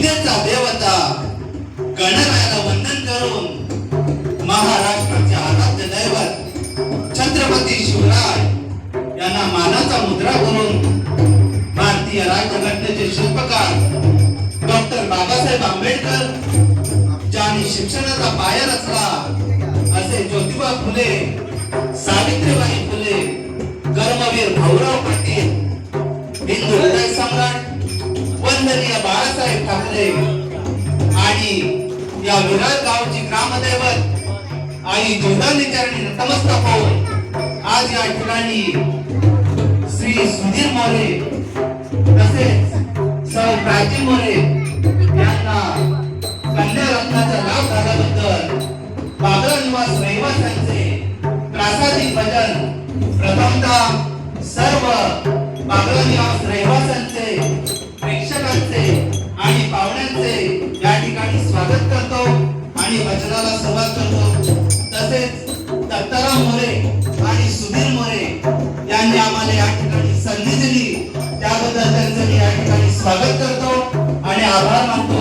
विद्येचा देवता गणरायाला वंदन करून महाराष्ट्राचे आराध्य दैवत छत्रपती शिवराय यांना मानाचा मुद्रा करून भारतीय राज्यघटनेचे शिल्पकार डॉक्टर बाबासाहेब आंबेडकर ज्यांनी शिक्षणाचा पाया रचला असे ज्योतिबा फुले सावित्रीबाई फुले आदरणीय बाळासाहेब ठाकरे आणि या विरार गावची ग्रामदैवत आणि जोदानीचरणी नतमस्तक होऊन आज या ठिकाणी श्री सुधीर मोरे तसेच सौ प्राची मोरे यांना कन्या रत्नाचा लाभ झाल्याबद्दल बागला निवास रहिवाशांचे प्रासादिक भजन प्रथमतः सर्व बागला निवास रहिवाशांचे पाहुण्यांचे या ठिकाणी स्वागत करतो आणि वचनाला सुरुवात करतो. तसेच दत्ताराम मोरे आणि सुधीर मोरे यांनी आम्हाला या ठिकाणी संधी दिली. त्याबद्दल त्यांचं मी या ठिकाणी स्वागत करतो आणि आभार मानतो.